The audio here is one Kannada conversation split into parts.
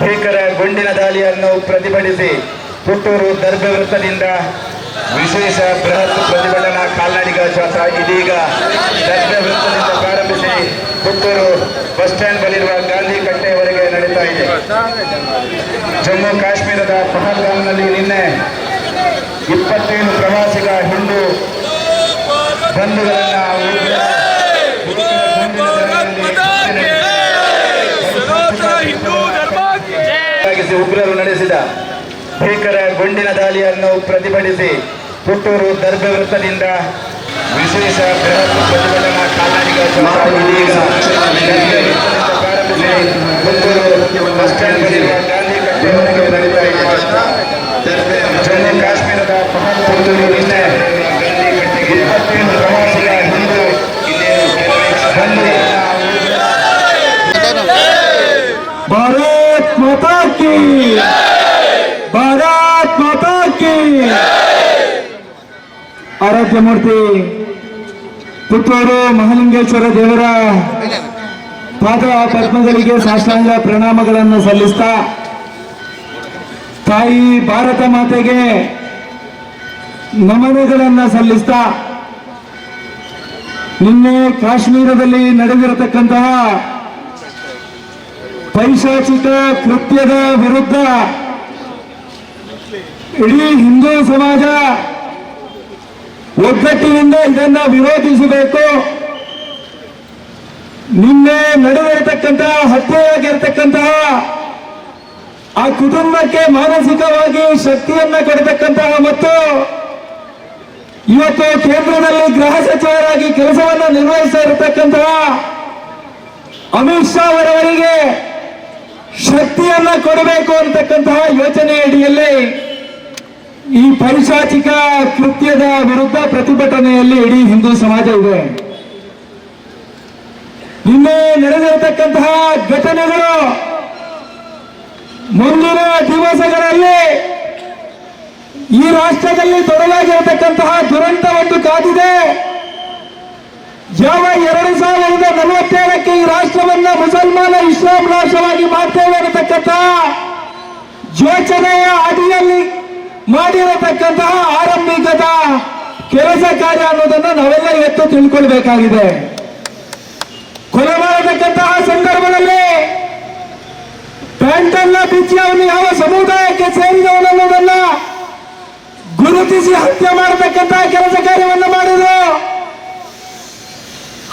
ಭೀಕರ ಗುಂಡಿನ ದಾಳಿಯನ್ನು ಪ್ರತಿಭಟಿಸಿ ಪುತ್ತೂರು ದರ್ಭ ವೃತ್ತದಿಂದ ವಿಶೇಷ ಬೃಹತ್ ಪ್ರತಿಭಟನಾ ಕಾಲ್ನಡಿಗ ಶ್ವಾಸ ಇದೀಗ ದರ್ಭ ವೃತ್ತದಿಂದ ಪ್ರಾರಂಭಿಸಿ ಪುತ್ತೂರು ಬಸ್ ಸ್ಟ್ಯಾಂಡ್ ಬಳಿರುವ ಗಾಂಧಿ ಕಟ್ಟೆಯವರೆಗೆ ನಡೀತಾ ಇದೆ. ಜಮ್ಮು ಕಾಶ್ಮೀರದ ಪಹಲ್ಗಾಮ್ನಲ್ಲಿ ನಿನ್ನೆ ಇಪ್ಪತ್ತೇಳು ಪ್ರವಾಸಿಗ ಹಿಂದೂ ಬಂಧುಗಳನ್ನ ಆಗಿಸಿ ಉಗ್ರರು ನಡೆಸಿದ ಭೀಕರ ಗುಂಡಿನ ದಾಳಿಯನ್ನು ಪ್ರತಿಭಟಿಸಿ ಪುತ್ತೂರು ದರ್ಭ ವೃತ್ತದಿಂದ ವಿಶೇಷ ಬೃಹತ್ ಪ್ರತಿಭಟನಾ ಪುತ್ತೂರು ಬಸ್ ಸ್ಟ್ಯಾಂಡ್ ಬಳಿರುವ ಗಾಂಧಿ ಕಟ್ಟೆಯವರೆಗೆ ನಡೀತಾ ಇದೆ ಜಮ್ಮು ಕಾಶ್ಮೀರದ ಪುತ್ತೂರು ನಿನ್ನೆ ಇಪ್ಪತ್ತೇಳು माता की भारत माता की ಆರಾಧ್ಯ ಮೂರ್ತಿ ಪುತ್ತೂರು ಮಹಾಲಿಂಗೇಶ್ವರ ದೇವರ ಪಾದ ಪದ್ಮಗಳಿಗೆ ಸಾಷ್ಟಾಂಗ ಪ್ರಣಾಮಗಳನ್ನು ಸಲ್ಲಿಸ್ತಾ ತಾಯಿ ಭಾರತ ಮಾತೆಗೆ ನಮನಗಳನ್ನು ಸಲ್ಲಿಸ್ತಾ ನಿನ್ನೆ ಕಾಶ್ಮೀರದಲ್ಲಿ ನಡೆದಿರತಕ್ಕಂತಹ ಪೈಶಾಚಿಕ ಕೃತ್ಯದ ವಿರುದ್ಧ ಇಡೀ ಹಿಂದೂ ಸಮಾಜ ಒಗ್ಗಟ್ಟಿನಿಂದ ಇದನ್ನ ವಿರೋಧಿಸಬೇಕು. ನಿನ್ನೆ ನಡೆದಿರತಕ್ಕಂತಹ ಹತ್ಯೆಯಾಗಿರ್ತಕ್ಕಂತಹ, ಆ ಕುಟುಂಬಕ್ಕೆ ಮಾನಸಿಕವಾಗಿ ಶಕ್ತಿಯನ್ನ ಕೊಡತಕ್ಕಂತಹ ಮತ್ತು ಇವತ್ತು ಕೇಂದ್ರದಲ್ಲಿ ಗೃಹ ಸಚಿವರಾಗಿ ಕೆಲಸವನ್ನು ನಿರ್ವಹಿಸ್ತಾ ಇರತಕ್ಕಂತಹ ಅಮಿತ್ ಶಾ ಅವರವರಿಗೆ ಶಕ್ತಿಯನ್ನ ಕೊಡಬೇಕು ಅಂತಕ್ಕಂತಹ ಯೋಚನೆ ಅಡಿಯಲ್ಲಿ ಈ ಪೈಶಾಚಿಕ ಕೃತ್ಯದ ವಿರುದ್ಧ ಪ್ರತಿಭಟನೆಯಲ್ಲಿ ಇಡೀ ಹಿಂದೂ ಸಮಾಜ ಇದೆ. ನಿನ್ನೆ ನಡೆದಿರತಕ್ಕಂತಹ ಘಟನೆಗಳು ಮುಂದಿನ ದಿವಸಗಳಲ್ಲಿ ಈ ರಾಷ್ಟ್ರದಲ್ಲಿ ತೊಡಲಾಗಿರತಕ್ಕಂತಹ ದುರಂತವನ್ನು ಕಾದಿದೆ. ಯಾವ ಎರಡು ಸಾವಿರದ ನಲವತ್ತೇಳಕ್ಕೆ ಈ ರಾಷ್ಟ್ರವನ್ನ ಮುಸಲ್ಮಾನ ಇಸ್ಲಾಂ ರಾಷ್ಟ್ರವಾಗಿ ಮಾಡ್ತೇವೆ ಅನ್ನತಕ್ಕಂಥ ಯೋಚನೆಯ ಅಡಿಯಲ್ಲಿ ಮಾಡಿರತಕ್ಕಂತಹ ಆರಂಭಿಕದ ಕೆಲಸ ಕಾರ್ಯ ಅನ್ನೋದನ್ನ ನಾವೆಲ್ಲ ಇವತ್ತು ತಿಳ್ಕೊಳ್ಬೇಕಾಗಿದೆ. ಕೊಲೆ ಮಾಡತಕ್ಕಂತಹ ಸಂದರ್ಭದಲ್ಲಿ ಪ್ಯಾಂಟನ್ನ ಬಿಚ್ಚಿ ಅವನು ಯಾವ ಸಮುದಾಯಕ್ಕೆ ಸೇರಿದವನನ್ನೋದನ್ನ ಗುರುತಿಸಿ ಹತ್ಯೆ ಮಾಡತಕ್ಕಂತಹ ಕೆಲಸ ಕಾರ್ಯವನ್ನು ಮಾಡಿದ್ರು.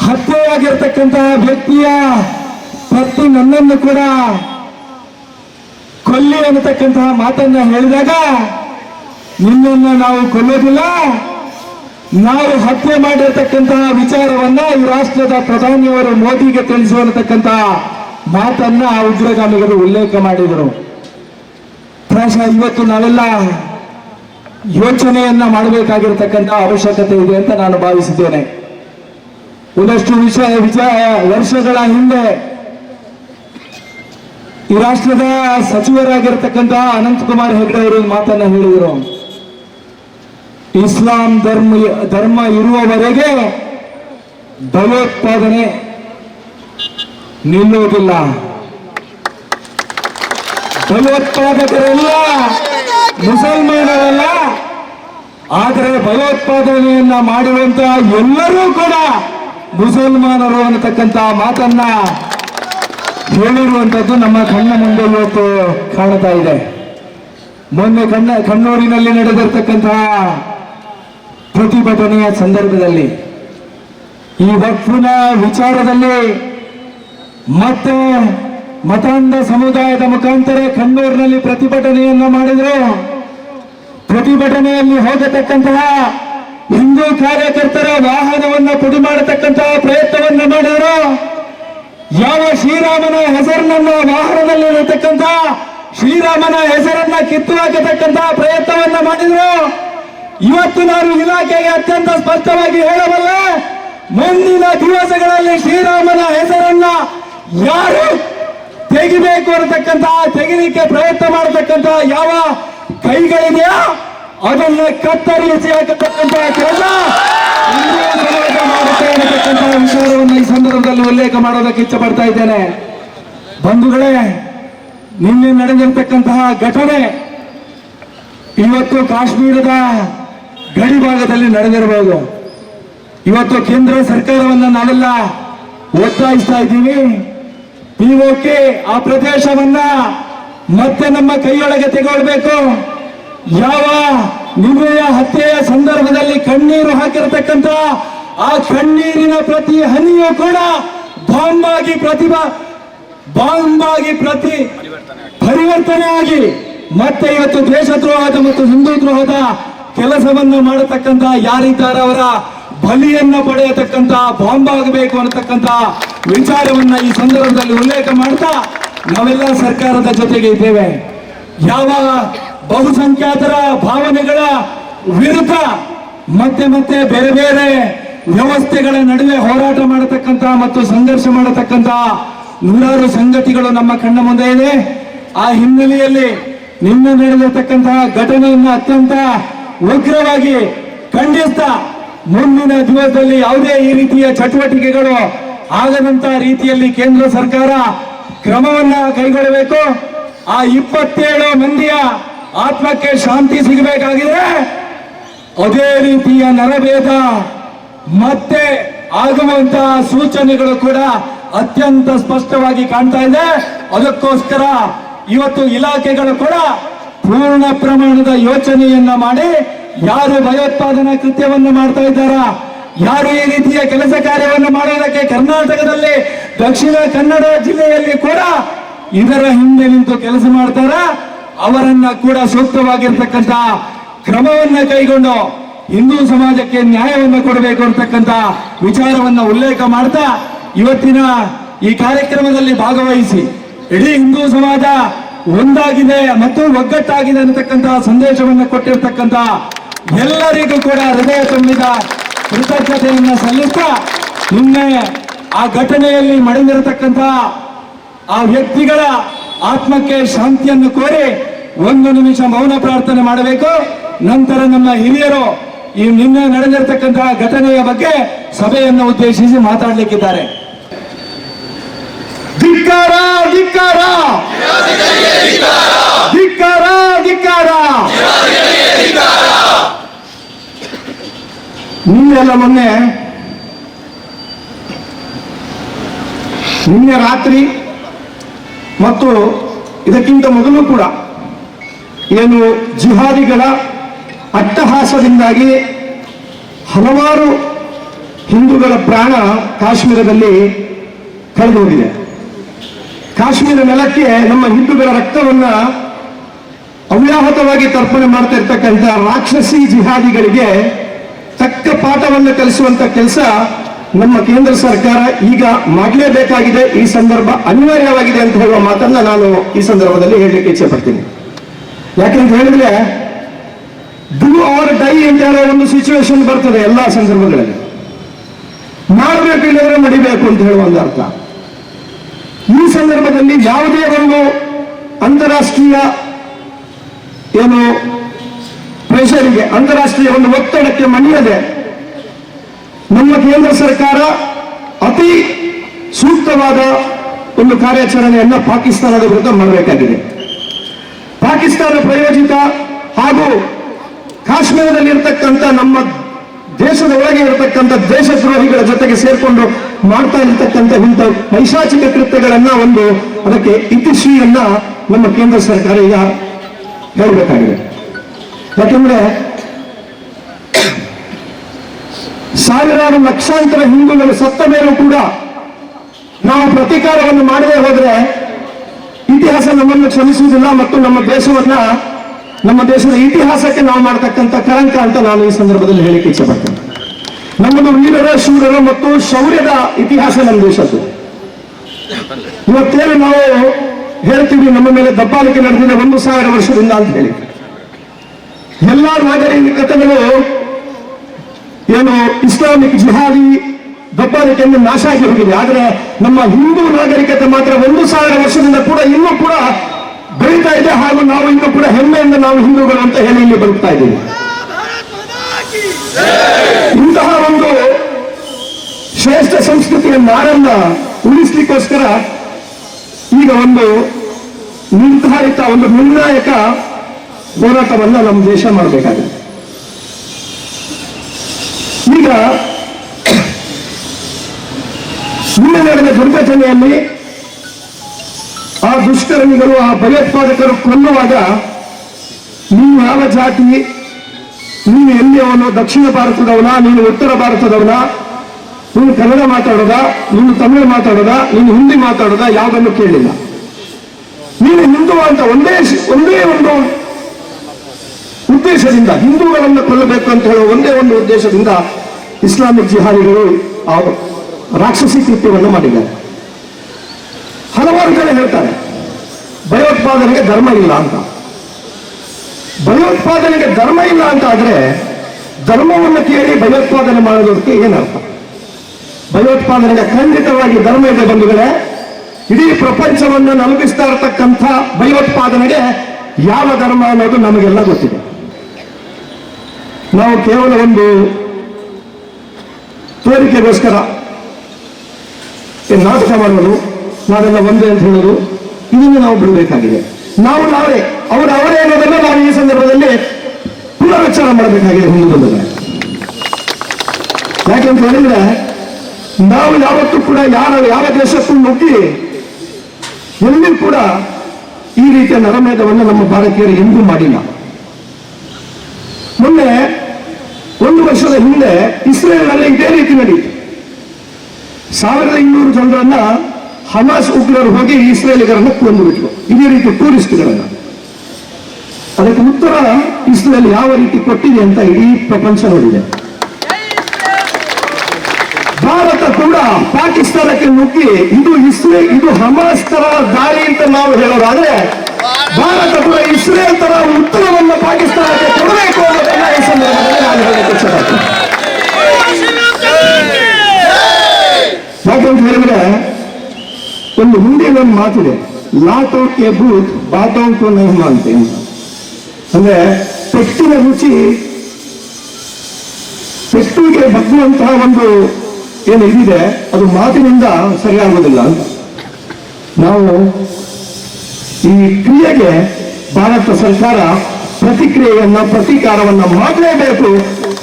ಹತ್ಯೆಯಾಗಿರ್ತಕ್ಕಂತಹ ವ್ಯಕ್ತಿಯ ಪತ್ನಿ ನನ್ನನ್ನು ಕೂಡ ಕೊಲ್ಲಿ ಅನ್ನತಕ್ಕಂತಹ ಮಾತನ್ನ ಹೇಳಿದಾಗ ನಿನ್ನನ್ನು ನಾವು ಕೊಲ್ಲೋದಿಲ್ಲ. ನಾವು ಹತ್ಯೆ ಮಾಡಿರ್ತಕ್ಕಂತಹ ವಿಚಾರವನ್ನ ಈ ರಾಷ್ಟ್ರದ ಪ್ರಧಾನಿಯವರು ಮೋದಿಗೆ ತಿಳಿಸುವಂತಕ್ಕಂತಹ ಮಾತನ್ನ ಆ ಉಗ್ರಗಾಮಿಗಳು ಉಲ್ಲೇಖ ಮಾಡಿದರು. ಪ್ರಾಯಶಃ ಇವತ್ತು ನಾವೆಲ್ಲ ಯೋಚನೆಯನ್ನ ಮಾಡಬೇಕಾಗಿರ್ತಕ್ಕಂಥ ಅವಶ್ಯಕತೆ ಇದೆ ಅಂತ ನಾನು ಭಾವಿಸಿದ್ದೇನೆ. ಒಂದಷ್ಟು ವಿಷಯ ವಿಚಾರ ವರ್ಷಗಳ ಹಿಂದೆ ಈ ರಾಷ್ಟ್ರದ ಸಚಿವರಾಗಿರ್ತಕ್ಕಂತಹ ಅನಂತಕುಮಾರ್ ಹೆಗಡೆ ಅವರು ಮಾತನ್ನ ಹೇಳಿದರು. ಇಸ್ಲಾಂ ಧರ್ಮ ಧರ್ಮ ಇರುವವರೆಗೆ ಭಯೋತ್ಪಾದನೆ ನಿಲ್ಲುವುದಿಲ್ಲ. ಭಯೋತ್ಪಾದಕರೆಲ್ಲ ಮುಸಲ್ಮಾನರಲ್ಲ, ಆದರೆ ಭಯೋತ್ಪಾದನೆಯನ್ನ ಮಾಡಿರುವಂತಹ ಎಲ್ಲರೂ ಕೂಡ ಮುಸಲ್ಮಾನರು ಅನ್ನತಕ್ಕಂಥ ಮಾತನ್ನ ಹೇಳಿರುವಂತದ್ದು ನಮ್ಮ ಕಣ್ಣ ಮುಂದೆ ಇವತ್ತು ಕಾಣ್ತಾ ಇದೆ. ಮೊನ್ನೆ ಕಣ್ಣ ಕಣ್ಣೂರಿನಲ್ಲಿ ನಡೆದಿರ್ತಕ್ಕಂತಹ ಪ್ರತಿಭಟನೆಯ ಸಂದರ್ಭದಲ್ಲಿ ಈ ವಕ್ಫಿನ ವಿಚಾರದಲ್ಲಿ ಮತ್ತೆ ಮತಾಂಧ ಸಮುದಾಯದ ಮುಖಾಂತರ ಕಣ್ಣೂರಿನಲ್ಲಿ ಪ್ರತಿಭಟನೆಯನ್ನ ಮಾಡಿದ್ರು. ಪ್ರತಿಭಟನೆಯಲ್ಲಿ ಹೋಗತಕ್ಕಂತಹ ಹಿಂದೂ ಕಾರ್ಯಕರ್ತರ ವಾಹನವನ್ನ ಪುಡಿ ಮಾಡತಕ್ಕಂತಹ ಪ್ರಯತ್ನವನ್ನ ಮಾಡಿದ್ರ ಯಾವ ಶ್ರೀರಾಮನ ಹೆಸರನ್ನ ವಾಹನದಲ್ಲಿ ಇರತಕ್ಕಂತ ಶ್ರೀರಾಮನ ಹೆಸರನ್ನ ಕಿತ್ತು ಹಾಕತಕ್ಕಂತಹ ಪ್ರಯತ್ನವನ್ನ ಮಾಡಿದ್ರು. ಇವತ್ತು ನಾನು ಇಲಾಖೆಗೆ ಅತ್ಯಂತ ಸ್ಪಷ್ಟವಾಗಿ ಹೇಳಬಲ್ಲ, ಮುಂದಿನ ದಿವಸಗಳಲ್ಲಿ ಶ್ರೀರಾಮನ ಹೆಸರನ್ನ ಯಾರು ತೆಗಿಬೇಕು ಅನ್ನತಕ್ಕಂತಹ, ತೆಗಿಲಿಕ್ಕೆ ಪ್ರಯತ್ನ ಮಾಡತಕ್ಕಂತಹ ಯಾವ ಕೈಗಳಿದೆಯಾ? ಅದನ್ನ ಕತ್ತರಿಸಿ ಹಾಕತಕ್ಕಂತಹ ಕೆಲಸ ಮಾಡುತ್ತೆ ವಿಚಾರವನ್ನು ಈ ಸಂದರ್ಭದಲ್ಲಿ ಉಲ್ಲೇಖ ಮಾಡೋದಕ್ಕೆ ಇಚ್ಛೆ ಪಡ್ತಾ ಇದ್ದೇನೆ. ಬಂಧುಗಳೇ, ನಿನ್ನೆ ನಡೆದಿರ್ತಕ್ಕಂತಹ ಘಟನೆ ಇವತ್ತು ಕಾಶ್ಮೀರದ ಗಡಿ ಭಾಗದಲ್ಲಿ ನಡೆದಿರಬಹುದು. ಇವತ್ತು ಕೇಂದ್ರ ಸರ್ಕಾರವನ್ನ ನಾವೆಲ್ಲ ಒತ್ತಾಯಿಸ್ತಾ ಇದ್ದೀವಿ. ಪಿಒಕೆ ಆ ಪ್ರದೇಶವನ್ನ ಮತ್ತೆ ನಮ್ಮ ಕೈಯೊಳಗೆ ತೆಗೊಳ್ಬೇಕು ಯಾವ ನಿಮ್ಮೆಯ ಹತ್ಯೆಯ ಸಂದರ್ಭದಲ್ಲಿ ಕಣ್ಣೀರು ಹಾಕಿರತಕ್ಕಂತ ಆ ಕಣ್ಣೀರಿನ ಪ್ರತಿ ಹನಿಯೂ ಕೂಡ ಬಾಂಬ್ ಆಗಿ ಪ್ರತಿಭಾ ಬಾಂಬ್ ಆಗಿ ಪ್ರತಿ ಪರಿವರ್ತನೆ ಆಗಿ ಮತ್ತೆ ಇವತ್ತು ದೇಶದ್ರೋಹದ ಮತ್ತು ಹಿಂದೂ ದ್ರೋಹದ ಕೆಲಸವನ್ನ ಮಾಡತಕ್ಕಂತ ಯಾರಿದ್ದಾರೆ ಅವರ ಬಲಿಯನ್ನ ಪಡೆಯತಕ್ಕಂತ ಬಾಂಬ್ ಆಗಬೇಕು ಅನ್ನತಕ್ಕಂತ ವಿಚಾರವನ್ನ ಈ ಸಂದರ್ಭದಲ್ಲಿ ಉಲ್ಲೇಖ ಮಾಡ್ತಾ ನಾವೆಲ್ಲ ಸರ್ಕಾರದ ಜೊತೆಗೆ ಇದ್ದೇವೆ. ಯಾವ ಬಹುಸಂಖ್ಯಾತರ ಭಾವನೆಗಳ ವಿರುದ್ಧ ಮತ್ತೆ ಮತ್ತೆ ಬೇರೆ ಬೇರೆ ವ್ಯವಸ್ಥೆಗಳ ನಡುವೆ ಹೋರಾಟ ಮಾಡತಕ್ಕಂತ ಮತ್ತು ಸಂಘರ್ಷ ಮಾಡತಕ್ಕಂತ ನೂರಾರು ಸಂಗತಿಗಳು ನಮ್ಮ ಕಣ್ಣ ಮುಂದೆ ಇದೆ. ಆ ಹಿನ್ನೆಲೆಯಲ್ಲಿ ನಿನ್ನೆ ನಡೆದಿರತಕ್ಕಂತಹ ಘಟನೆಯನ್ನು ಅತ್ಯಂತ ಉಗ್ರವಾಗಿ ಖಂಡಿಸ್ತಾ ಮುಂದಿನ ದಿವಸದಲ್ಲಿ ಯಾವುದೇ ಈ ರೀತಿಯ ಚಟುವಟಿಕೆಗಳು ಆಗದಂತ ರೀತಿಯಲ್ಲಿ ಕೇಂದ್ರ ಸರ್ಕಾರ ಕ್ರಮವನ್ನ ಕೈಗೊಳ್ಳಬೇಕು. ಆ ಇಪ್ಪತ್ತೇಳು ಮಂದಿಯ ಆತ್ಮಕ್ಕೆ ಶಾಂತಿ ಸಿಗಬೇಕಾಗಿದೆ. ಅದೇ ರೀತಿಯ ನರಭೇದ, ಮತ್ತೆ ಆಗುವಂತಹ ಸೂಚನೆಗಳು ಕೂಡ ಅತ್ಯಂತ ಸ್ಪಷ್ಟವಾಗಿ ಕಾಣ್ತಾ ಇದೆ. ಅದಕ್ಕೋಸ್ಕರ ಇವತ್ತು ಇಲಾಖೆಗಳು ಕೂಡ ಪೂರ್ಣ ಪ್ರಮಾಣದ ಯೋಚನೆಯನ್ನ ಮಾಡಿ ಯಾರು ಭಯೋತ್ಪಾದನಾ ಕೃತ್ಯವನ್ನು ಮಾಡ್ತಾ ಇದ್ದಾರಾ, ಯಾರು ಈ ರೀತಿಯ ಕೆಲಸ ಕಾರ್ಯವನ್ನು ಮಾಡೋದಕ್ಕೆ ಕರ್ನಾಟಕದಲ್ಲಿ ದಕ್ಷಿಣ ಕನ್ನಡ ಜಿಲ್ಲೆಯಲ್ಲಿ ಕೂಡ ಇದರ ಹಿಂದೆ ನಿಂತು ಕೆಲಸ ಮಾಡ್ತಾರ ಅವರನ್ನ ಕೂಡ ಸೂಕ್ತವಾಗಿರ್ತಕ್ಕಂಥ ಕ್ರಮವನ್ನ ಕೈಗೊಂಡು ಹಿಂದೂ ಸಮಾಜಕ್ಕೆ ನ್ಯಾಯವನ್ನು ಕೊಡಬೇಕು ಅಂತಕ್ಕಂಥ ವಿಚಾರವನ್ನ ಉಲ್ಲೇಖ ಮಾಡ್ತಾ ಇವತ್ತಿನ ಈ ಕಾರ್ಯಕ್ರಮದಲ್ಲಿ ಭಾಗವಹಿಸಿ ಇಡೀ ಹಿಂದೂ ಸಮಾಜ ಒಂದಾಗಿದೆ ಮತ್ತು ಒಗ್ಗಟ್ಟಾಗಿದೆ ಅನ್ನತಕ್ಕಂತಹ ಸಂದೇಶವನ್ನು ಕೊಟ್ಟಿರ್ತಕ್ಕಂಥ ಎಲ್ಲರಿಗೂ ಕೂಡ ಹೃದಯ ತುಂಬಿದ ಕೃತಜ್ಞತೆಯನ್ನ ಸಲ್ಲಿಸ್ತಾ ನಿನ್ನೆ ಆ ಘಟನೆಯಲ್ಲಿ ಮಡಿದಿರತಕ್ಕಂತ ಆ ವ್ಯಕ್ತಿಗಳ ಆತ್ಮಕ್ಕೆ ಶಾಂತಿಯನ್ನು ಕೋರಿ ಒಂದು ನಿಮಿಷ ಮೌನ ಪ್ರಾರ್ಥನೆ ಮಾಡಬೇಕು. ನಂತರ ನಮ್ಮ ಹಿರಿಯರು ಈ ನಿನ್ನೆ ನಡೆದಿರತಕ್ಕಂತಹ ಘಟನೆಯ ಬಗ್ಗೆ ಸಭೆಯನ್ನು ಉದ್ದೇಶಿಸಿ ಮಾತಾಡಲಿಕ್ಕಿದ್ದಾರೆ. ಧಿಕ್ಕಾರ ಧಿಕ್ಕಾರ. ಧಿಕ್ಕಾರ ಧಿಕ್ಕಾರ. ನಿನ್ನೆಲ್ಲ ಮೊನ್ನೆ, ನಿನ್ನೆ ರಾತ್ರಿ ಮತ್ತು ಇದಕ್ಕಿಂತ ಮೊದಲು ಕೂಡ ಏನು ಜಿಹಾದಿಗಳ ಅಟ್ಟಹಾಸದಿಂದಾಗಿ ಹಲವಾರು ಹಿಂದೂಗಳ ಪ್ರಾಣ ಕಾಶ್ಮೀರದಲ್ಲಿ ಕಳೆದು ಹೋಗಿದೆ ಕಾಶ್ಮೀರ ನೆಲಕ್ಕೆ ನಮ್ಮ ಹಿಂದೂಗಳ ರಕ್ತವನ್ನ ಅವ್ಯಾಹತವಾಗಿ ತರ್ಪಣೆ ಮಾಡ್ತಾ ಇರ್ತಕ್ಕಂಥ ರಾಕ್ಷಸಿ ಜಿಹಾದಿಗಳಿಗೆ ತಕ್ಕ ಪಾಠವನ್ನು ಕಲಿಸುವಂತ ಕೆಲಸ ನಮ್ಮ ಕೇಂದ್ರ ಸರ್ಕಾರ ಈಗ ಮಾಡಲೇಬೇಕಾಗಿದೆ, ಈ ಸಂದರ್ಭ ಅನಿವಾರ್ಯವಾಗಿದೆ ಅಂತ ಹೇಳುವ ಮಾತನ್ನ ನಾನು ಈ ಸಂದರ್ಭದಲ್ಲಿ ಹೇಳಲಿಕ್ಕೆ ಇಚ್ಛೆ ಪಡ್ತೀನಿ. ಯಾಕಂತ ಹೇಳಿದ್ರೆ ಡೂ ಆರ್ ಡೈ ಅಂತ ಹೇಳೋ ಒಂದು ಸಿಚುವೇಶನ್ ಬರ್ತದೆ ಎಲ್ಲಾ ಸಂದರ್ಭಗಳಲ್ಲಿ. ಮಾಡಬೇಕು ಇಲ್ಲದ್ರೆ ನಡಿಬೇಕು ಅಂತ ಹೇಳುವ ಒಂದು ಅರ್ಥ. ಈ ಸಂದರ್ಭದಲ್ಲಿ ಯಾವುದೇ ಒಂದು ಅಂತಾರಾಷ್ಟ್ರೀಯ ಏನು ಪ್ರೆಷರಿಗೆ ಅಂತಾರಾಷ್ಟ್ರೀಯ ಒಂದು ಒತ್ತಡಕ್ಕೆ ಮಣಿಯದೆ ನಮ್ಮ ಕೇಂದ್ರ ಸರ್ಕಾರ ಅತಿ ಸೂಕ್ತವಾದ ಒಂದು ಕಾರ್ಯಾಚರಣೆಯನ್ನು ಪಾಕಿಸ್ತಾನದ ವಿರುದ್ಧ ಮಾಡಬೇಕಾಗಿದೆ. ಪಾಕಿಸ್ತಾನ ಪ್ರಯೋಜಿತ ಹಾಗೂ ಕಾಶ್ಮೀರದಲ್ಲಿರ್ತಕ್ಕಂಥ ನಮ್ಮ ದೇಶದ ಒಳಗೆ ಇರತಕ್ಕಂಥ ದೇಶದ್ರೋಹಿಗಳ ಜೊತೆಗೆ ಸೇರಿಕೊಂಡು ಮಾಡ್ತಾ ಇರತಕ್ಕಂಥ ಇಂಥ ಪೈಶಾಚಿಕ ಕೃತ್ಯಗಳನ್ನ ಒಂದು ಅದಕ್ಕೆ ಇತಿಶ್ರೀಯನ್ನ ನಮ್ಮ ಕೇಂದ್ರ ಸರ್ಕಾರ ಈಗ ಹೇಳಬೇಕಾಗಿದೆ. ಯಾಕಂದ್ರೆ ಸಾವಿರಾರು ಲಕ್ಷಾಂತರ ಹಿಂದೂಗಳು ಸತ್ತ ಮೇಲೂ ಕೂಡ ನಾವು ಪ್ರತೀಕಾರವನ್ನು ಮಾಡದೆ ಹೋದ್ರೆ ಇತಿಹಾಸ ನಮ್ಮನ್ನು ಕ್ಷಮಿಸುವುದಿಲ್ಲ ಮತ್ತು ನಮ್ಮ ದೇಶವನ್ನ, ನಮ್ಮ ದೇಶದ ಇತಿಹಾಸಕ್ಕೆ ನಾವು ಮಾಡತಕ್ಕಂಥ ಕಳಂಕ ಅಂತ ನಾನು ಈ ಸಂದರ್ಭದಲ್ಲಿ ಹೇಳಿಕೆ ಇಚ್ಛಪಡ್ತೇನೆ ನಮ್ಮದು ವೀರರ, ಶೂರರ ಮತ್ತು ಶೌರ್ಯದ ಇತಿಹಾಸ ನಮ್ಮ ದೇಶದ್ದು. ಇವತ್ತೇನು ನಾವು ಹೇಳ್ತೀವಿ, ನಮ್ಮ ಮೇಲೆ ದಬ್ಬಾಳಿಕೆ ನಡೆದಿದೆ ಒಂದು ಸಾವಿರ ವರ್ಷದಿಂದ ಅಂತ ಹೇಳಿ. ಎಲ್ಲಾ ನಾಗರಿಕತೆಗಳು ಏನು ಇಸ್ಲಾಮಿಕ್ ಜಿಹಾದಿ ದಬ್ಬಾಳಿಕೆಯನ್ನು ನಾಶ ಆಗಿ ಹೋಗಿದೆ. ಆದರೆ ನಮ್ಮ ಹಿಂದೂ ನಾಗರಿಕತೆ ಮಾತ್ರ ಒಂದು ಸಾವಿರ ವರ್ಷದಿಂದ ಕೂಡ ಇನ್ನೂ ಕೂಡ ಬೆಳೀತಾ ಇದೆ ಹಾಗೂ ನಾವು ಇನ್ನೂ ಕೂಡ ಹೆಮ್ಮೆಯಿಂದ ನಾವು ಹಿಂದೂಗಳು ಅಂತ ಹೇಳಿ ಇಲ್ಲಿ ಬರುತ್ತಾ ಇದ್ದೀವಿ. ಇಂತಹ ಒಂದು ಶ್ರೇಷ್ಠ ಸಂಸ್ಕೃತಿಯ ನಾಡನ್ನ ಉಳಿಸ್ಲಿಕ್ಕೋಸ್ಕರ ಈಗ ಒಂದು ನಿರ್ಧಾರಿತ, ಒಂದು ನಿರ್ಣಾಯಕ ಹೋರಾಟವನ್ನ ನಮ್ಮ ದೇಶ ಮಾಡಬೇಕಾಗಿದೆ. ಈಗ ನಿನ್ನೆ ನಡೆದ ದುರ್ಘಟನೆಯಲ್ಲಿ ಆ ದುಷ್ಕರ್ಮಿಗಳು, ಆ ಭಯೋತ್ಪಾದಕರು ಕೊಲ್ಲುವಾಗ ನೀವು ಯಾವ ಜಾತಿ, ನೀನು ಎಲ್ಲಿಯವನು ದಕ್ಷಿಣ ಭಾರತದವನ, ನೀನು ಉತ್ತರ ಭಾರತದವನ, ನೀನು ಕನ್ನಡ ಮಾತಾಡೋದ, ನೀನು ತಮಿಳು ಮಾತಾಡೋದ, ನೀನು ಹಿಂದಿ ಮಾತಾಡೋದ, ಯಾವುದನ್ನು ಕೇಳಿಲ್ಲ. ನೀನು ಹಿಂದೂ ಅಂತ ಒಂದೇ ಒಂದೇ ಒಂದು ಉದ್ದೇಶದಿಂದ, ಹಿಂದೂಗಳನ್ನು ಕೊಲ್ಲಬೇಕು ಅಂತ ಹೇಳುವ ಒಂದೇ ಒಂದು ಉದ್ದೇಶದಿಂದ ಇಸ್ಲಾಮಿಕ್ ಜಿಹಾದಿಗಳು ಅವರು ರಾಕ್ಷಸಿ ಕೃತ್ಯವನ್ನು ಮಾಡಿದ್ದಾರೆ. ಹಲವಾರು ಕಡೆ ಹೇಳ್ತಾರೆ, ಭಯೋತ್ಪಾದನೆಗೆ ಧರ್ಮ ಇಲ್ಲ ಅಂತ. ಭಯೋತ್ಪಾದನೆಗೆ ಧರ್ಮ ಇಲ್ಲ ಅಂತ ಆದ್ರೆ ಧರ್ಮವನ್ನು ಕೇಳಿ ಭಯೋತ್ಪಾದನೆ ಮಾಡೋದಕ್ಕೆ ಏನರ್ಥ? ಭಯೋತ್ಪಾದನೆಗೆ ಖಂಡಿತವಾಗಿ ಧರ್ಮ ಇದೆ ಬಂಧುಗಳೇ, ಇಡೀ ಪ್ರಪಂಚವನ್ನು ನಲುಗಿಸ್ತಾ ಇರತಕ್ಕಂಥ ಭಯೋತ್ಪಾದನೆಗೆ ಯಾವ ಧರ್ಮ ಅನ್ನೋದು ನಮಗೆಲ್ಲ ಗೊತ್ತಿದೆ. ನಾವು ಕೇವಲ ಒಂದು ತೋರಿಕೆಗೋಸ್ಕರ ನಾಟಕ ಮಾಡೋದು ನಾವೆಲ್ಲ ಒಂದೇ ಅಂತ ಹೇಳೋದು ಇದನ್ನು ನಾವು ಬಿಡಬೇಕಾಗಿದೆ. ನಾವು ನಾವೇ, ಅವರು ಅವರೇ ಅನ್ನೋದನ್ನ ನಾವು ಈ ಸಂದರ್ಭದಲ್ಲಿ ಪುನರುಚ್ಚಾರ ಮಾಡಬೇಕಾಗಿದೆ ಹಿಂದೂ ಯಾಕೆ ಯಾಕೆಂತ ಹೇಳಿದ್ರೆ, ನಾವು ಯಾವತ್ತೂ ಕೂಡ ಯಾರ, ಯಾವ ದೇಶಕ್ಕೂ ನುಗ್ಗಿ ಎಲ್ಲಿ ಕೂಡ ಈ ರೀತಿಯ ನರಮೇಧವನ್ನು ನಮ್ಮ ಭಾರತೀಯರು ಎಂದೂ ಮಾಡಿಲ್ಲ. ಮೊನ್ನೆ ಹಿಂದೆ ಇಸ್ರೇಲ್ನಲ್ಲಿ ಇದೇ ರೀತಿ ನಡೆಯಿತು ಸಾವಿರದ ಇನ್ನೂರು ಜನರನ್ನ ಹಮಾಸ್ ಉಗ್ರರು ಹೋಗಿ ಇಸ್ರೇಲಿಗರನ್ನ ಕೊಂದು ಬಿಟ್ಟರು ಇದೇ ರೀತಿ ಟೂರಿಸ್ಟ್ಗಳನ್ನ. ಅದಕ್ಕೆ ಉತ್ತರ ಇಸ್ರೇಲ್ ಯಾವ ರೀತಿ ಕೊಟ್ಟಿದೆ ಅಂತ ಇಡೀ ಪ್ರಪಂಚ ನೋಡಿದೆ. ಭಾರತ ಕೂಡ ಪಾಕಿಸ್ತಾನಕ್ಕೆ ನುಗ್ಗಿ, ಇದು ಇಸ್ರೇಲ್ ಇದು ಹಮಾಸ್ ತರ ದಾರಿ ಅಂತ ನಾವು ಹೇಳೋದಾದ್ರೆ, ಭಾರತ ಕೂಡ ಇಸ್ರೇಲ್ ತರ ಉತ್ತರವನ್ನು ಪಾಕಿಸ್ತಾನಕ್ಕೆ ಕೊಡಬೇಕು ಅನ್ನೋದನ್ನ ಈ ಸಂದರ್ಭದಲ್ಲಿ ಯಾಕಂತ ಹೇಳಿದ್ರೆ ಒಂದು ಹಿಂದಿನ ಒಂದು ಮಾತಿದೆ ಎ ಬೂತ್ ಬಾಟ್ ನಹಿ ಮಾನ್ತೆ ಅಂತ. ಅಂದ್ರೆ ಪೆಟ್ಟಿನ ರುಚಿ, ಪೆಟ್ಟಿಗೆ ಬಗ್ಗುವಂತಹ ಒಂದು ಏನು ಇದಿದೆ, ಅದು ಮಾತಿನಿಂದ ಸರಿಯಾಗುವುದಿಲ್ಲ ನಾವು ಈ ಕ್ರಿಯೆಗೆ ಭಾರತ ಸರ್ಕಾರ ಪ್ರತಿಕ್ರಿಯೆಯನ್ನ, ಪ್ರತೀಕಾರವನ್ನ ಮಾಡಲೇಬೇಕು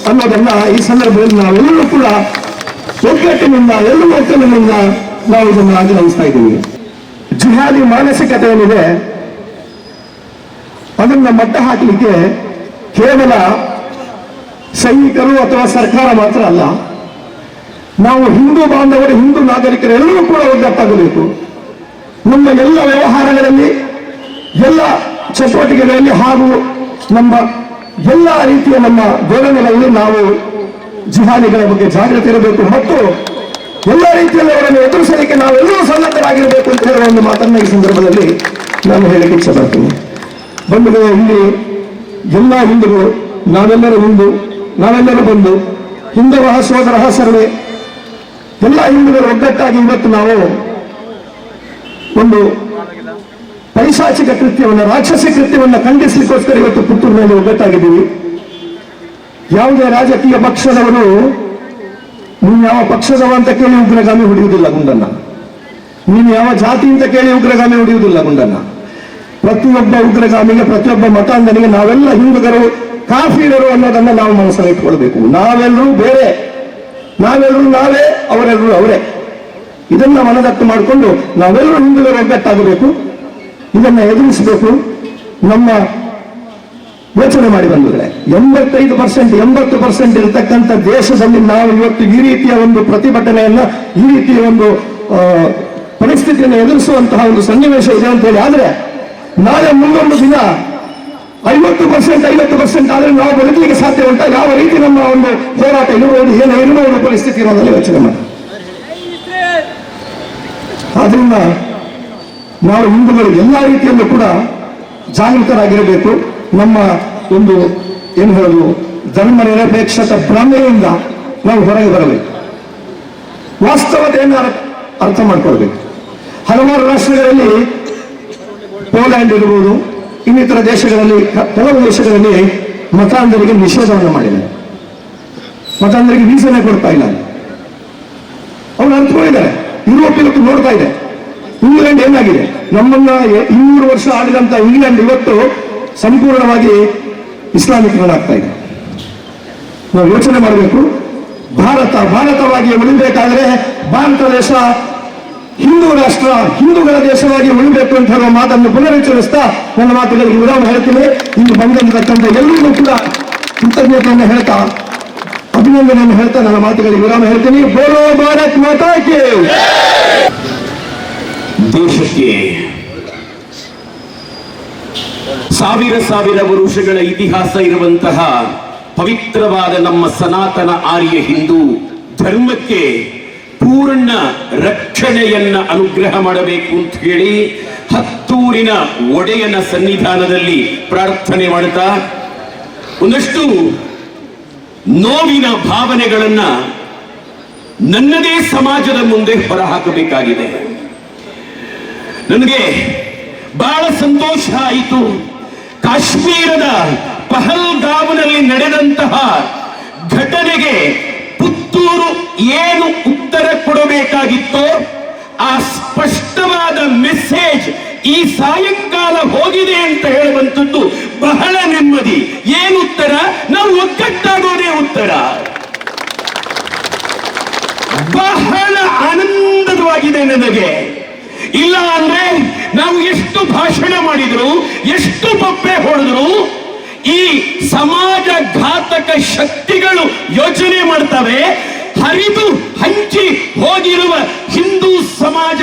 ಅನ್ನೋದನ್ನ ಈ ಸಂದರ್ಭದಲ್ಲಿ ನಾವೆಲ್ಲರೂ ಕೂಡ ಒಗ್ಗಟ್ಟಿನಿಂದ ಎಲ್ಲೂ ಒಕ್ಕಲಿನಿಂದ ನಾವು ಇದನ್ನು ಆಗ್ರಹಿಸ್ತಾ ಇದ್ದೀವಿ. ಜಿಹಾದಿ ಮಾನಸಿಕತೆ ಏನಿದೆ ಅದನ್ನ ಮಟ್ಟ ಹಾಕಲಿಕ್ಕೆ ಕೇವಲ ಸೈನಿಕರು ಅಥವಾ ಸರ್ಕಾರ ಮಾತ್ರ ಅಲ್ಲ, ನಾವು ಹಿಂದೂ ಬಾಂಧವರು, ಹಿಂದೂ ನಾಗರಿಕರೆಲ್ಲರೂ ಕೂಡ ಒಗ್ಗಟ್ಟಾಗಬೇಕು. ನಮ್ಮ ಎಲ್ಲ ವ್ಯವಹಾರಗಳಲ್ಲಿ, ಎಲ್ಲ ಚಟುವಟಿಕೆಗಳಲ್ಲಿ ಹಾಗೂ ನಮ್ಮ ಎಲ್ಲ ರೀತಿಯ ನಮ್ಮ ಧೋರಣೆಗಳಲ್ಲಿ ನಾವು ಜಿಹಾದಿಗಳ ಬಗ್ಗೆ ಜಾಗೃತಿ ಇರಬೇಕು ಮತ್ತು ಎಲ್ಲ ರೀತಿಯಲ್ಲಿ ಅವರನ್ನು ಎದುರಿಸಲಿಕ್ಕೆ ನಾವೆಲ್ಲರೂ ಸನ್ನದ್ಧರಾಗಿರಬೇಕು ಅಂತ ಹೇಳುವ ಒಂದು ಮಾತನ್ನ ಈ ಸಂದರ್ಭದಲ್ಲಿ ನಾನು ಹೇಳಲಿಕ್ಕೆ ಇಚ್ಛೆ ಬಂಧುಗಳು, ಇಲ್ಲಿ ಎಲ್ಲ ಹಿಂದೂಗಳು, ನಾವೆಲ್ಲರೂ ಹಿಂದೂ, ನಾವೆಲ್ಲರೂ ಬಂದು ಹಿಂದವ ಸೋದರ ಸರ್ವೆ ಎಲ್ಲ ಹಿಂದೂಗಳು ಒಗ್ಗಟ್ಟಾಗಿ ಇವತ್ತು ನಾವು ಒಂದು ಪೈಶಾಚಿಕ ಕೃತ್ಯವನ್ನು, ರಾಕ್ಷಸಿ ಕೃತ್ಯವನ್ನು ಖಂಡಿಸಲಿಕ್ಕೋಸ್ಕರ ಇವತ್ತು ಪುತ್ತೂರಿನಲ್ಲಿ ಒಗ್ಗಟ್ಟಾಗಿದ್ದೀವಿ. ಯಾವುದೇ ರಾಜಕೀಯ ಪಕ್ಷದವರು ನೀವು ಯಾವ ಪಕ್ಷದವ ಅಂತ ಕೇಳಿ ಉಗ್ರಗಾಮಿ ಹೊಡೆಯುವುದಿಲ್ಲ ಗುಂಡನ್ನ. ನೀನು ಯಾವ ಜಾತಿ ಅಂತ ಕೇಳಿ ಉಗ್ರಗಾಮಿ ಹೊಡೆಯುವುದಿಲ್ಲ ಗುಂಡನ್ನ. ಪ್ರತಿಯೊಬ್ಬ ಉಗ್ರಗಾಮಿಗೆ, ಪ್ರತಿಯೊಬ್ಬ ಮತಾಂಧನಿಗೆ ನಾವೆಲ್ಲ ಹಿಂದುಗರು ಕಾಫಿರರು ಅನ್ನೋದನ್ನ ನಾವು ಮನಸ್ಸಲ್ಲಿ ಇಟ್ಕೊಳ್ಬೇಕು. ನಾವೆಲ್ಲರೂ ಬೇರೆ. ನಾವೆಲ್ಲರೂ ನಾವೇ, ಅವರೆಲ್ಲರೂ ಅವರೇ. ಇದನ್ನ ಮನದಟ್ಟು ಮಾಡಿಕೊಂಡು ನಾವೆಲ್ಲರೂ ಹಿಂದೂಗರು ಒಗ್ಗಟ್ಟಾಗಬೇಕು. ಇದನ್ನ ಎದುರಿಸಬೇಕು. ನಮ್ಮ ಯೋಚನೆ ಮಾಡಿ ಬಂದಿದ್ರೆ ಎಂಬತ್ತೈದು ಪರ್ಸೆಂಟ್ ಎಂಬತ್ತು ಪರ್ಸೆಂಟ್ ಇರತಕ್ಕಂಥ ದೇಶದಲ್ಲಿ ನಾವು ಇವತ್ತು ಈ ರೀತಿಯ ಒಂದು ಪ್ರತಿಭಟನೆಯನ್ನ ಈ ರೀತಿಯ ಒಂದು ಪರಿಸ್ಥಿತಿಯನ್ನು ಎದುರಿಸುವಂತಹ ಒಂದು ಸನ್ನಿವೇಶ ಇದೆ ಅಂತ ಹೇಳಿ ಆದ್ರೆ ನಾಳೆ ಮುಂದೊಂದು ದಿನ ಐವತ್ತು ಪರ್ಸೆಂಟ್ ಐವತ್ತು ಪರ್ಸೆಂಟ್ ಆದ್ರೆ ನಾವು ಬದುಕಲಿಕ್ಕೆ ಸಾಧ್ಯ ಉಂಟಾ? ಯಾವ ರೀತಿ ನಮ್ಮ ಒಂದು ಹೋರಾಟ ಇರಬಹುದು ಏನು ಇರಬಹುದು ಪರಿಸ್ಥಿತಿ ಅನ್ನೋದನ್ನು ಯೋಚನೆ ಮಾಡಿ. ಆದ್ರಿಂದ ನಾವು ಹಿಂದೂಗಳು ಎಲ್ಲ ರೀತಿಯಲ್ಲೂ ಕೂಡ ಜಾಗೃತರಾಗಿರಬೇಕು. ನಮ್ಮ ಒಂದು ಏನು ಹೇಳೋದು ಧರ್ಮ ನಿರಪೇಕ್ಷತ ಭ್ರಮೆಯಿಂದ ನಾವು ಹೊರಗೆ ಬರಬೇಕು. ವಾಸ್ತವತೆಯನ್ನು ಅರ್- ಅರ್ಥ ಮಾಡ್ಕೊಳ್ಬೇಕು. ಹಲವಾರು ರಾಷ್ಟ್ರಗಳಲ್ಲಿ ಪೋಲ್ಯಾಂಡ್ ಇರ್ಬೋದು, ಇನ್ನಿತರ ದೇಶಗಳಲ್ಲಿ, ಕೆಲವು ದೇಶಗಳಲ್ಲಿ ಮತಾಂಧರಿಗೆ ನಿಷೇಧವನ್ನು ಮಾಡಿದೆ ಮತಾಂಧರಿಗೆ ವೀಸನೆ ಕೊಡ್ತಾ ಇಲ್ಲ. ಅವ್ರು ಅರ್ಥಕೊಂಡಿದ್ದಾರೆ ಯುರೋಪ್ ಇವತ್ತು ನೋಡ್ತಾ ಇದೆ. ಇಂಗ್ಲೆಂಡ್ ಏನಾಗಿದೆ? ನಮ್ಮನ್ನ ಇನ್ನೂರು ವರ್ಷ ಆಡಿದಂತ ಇಂಗ್ಲೆಂಡ್ ಇವತ್ತು ಸಂಪೂರ್ಣವಾಗಿ ಇಸ್ಲಾಮಿಕ್ ಆಗ್ತಾ ಇದೆ. ನಾವು ಯೋಚನೆ ಮಾಡಬೇಕು. ಭಾರತ, ಭಾರತವಾಗಿ ಉಳಿಬೇಕಾದ್ರೆ ಭಾರತ ದೇಶ ಹಿಂದೂ ರಾಷ್ಟ್ರ, ಹಿಂದೂಗಳ ದೇಶವಾಗಿ ಉಳಿಬೇಕು ಅಂತ ಹೇಳುವ ಮಾತನ್ನು ಪುನರುಚ್ಚರಿಸ್ತಾ ನನ್ನ ಮಾತುಗಳಿಗೆ ವಿರಾಮ ಹೇಳ್ತೀನಿ. ಇಂದು ಬಂದಿರತಕ್ಕಂಥ ಎಲ್ಲರಿಗೂ ಕೂಡ ಕೃತಜ್ಞತೆಯನ್ನು ಹೇಳ್ತಾ, ಅಭಿನಂದನೆಯನ್ನು ಹೇಳ್ತಾ ನನ್ನ ಮಾತುಗಳಿಗೆ ವಿರಾಮ ಹೇಳ್ತೀನಿ. ಬೋಲೋ ಭಾರತ್ ಮಾತಾಕ್ಕೆ ದೇಶಕ್ಕೆ ಸಾವಿರ ಸಾವಿರ ವರುಷಗಳ ಇತಿಹಾಸ ಇರುವಂತಹ ಪವಿತ್ರವಾದ ನಮ್ಮ ಸನಾತನ ಆರ್ಯ ಹಿಂದೂ ಧರ್ಮಕ್ಕೆ ಪೂರ್ಣ ರಕ್ಷಣೆಯನ್ನ ಅನುಗ್ರಹ ಮಾಡಬೇಕು ಅಂತ ಹೇಳಿ ಹತ್ತೂರಿನ ಒಡೆಯನ ಸನ್ನಿಧಾನದಲ್ಲಿ ಪ್ರಾರ್ಥನೆ ಮಾಡುತ್ತಾ ಒಂದಷ್ಟು ನೋವಿನ ಭಾವನೆಗಳನ್ನ ನನ್ನದೇ ಸಮಾಜದ ಮುಂದೆ ಹೊರಹಾಕಬೇಕಾಗಿದೆ. ನನಗೆ ಬಹಳ ಸಂತೋಷ ಆಯಿತು. ಕಾಶ್ಮೀರದ ಪಹಲ್ಗಾವ್ನಲ್ಲಿ ನಡೆದಂತಹ ಘಟನೆಗೆ ಪುತ್ತೂರು ಏನು ಉತ್ತರ ಕೊಡಬೇಕಾಗಿತ್ತೋ, ಆ ಸ್ಪಷ್ಟವಾದ ಮೆಸೇಜ್ ಈ ಸಾಯಂಕಾಲ ಹೋಗಿದೆ ಅಂತ ಹೇಳುವಂಥದ್ದು ಬಹಳ ನೆಮ್ಮದಿ. ಏನು ಉತ್ತರ? ನಾವು ಒಗ್ಗಟ್ಟಾಗೋದೇ ಉತ್ತರ. ಬಹಳ ಆನಂದವಾಗಿದೆ ನನಗೆ. ಇಲ್ಲ ಅಂದ್ರೆ ನಾವು ಎಷ್ಟು ಭಾಷಣ ಮಾಡಿದ್ರು, ಎಷ್ಟು ಬೊಬ್ಬೆ ಹೊಡೆದ್ರು, ಈ ಸಮಾಜ ಘಾತಕ ಶಕ್ತಿಗಳು ಯೋಚನೆ ಮಾಡ್ತವೆ, ಹರಿದು ಹಂಚಿ ಹೋಗಿರುವ ಹಿಂದೂ ಸಮಾಜ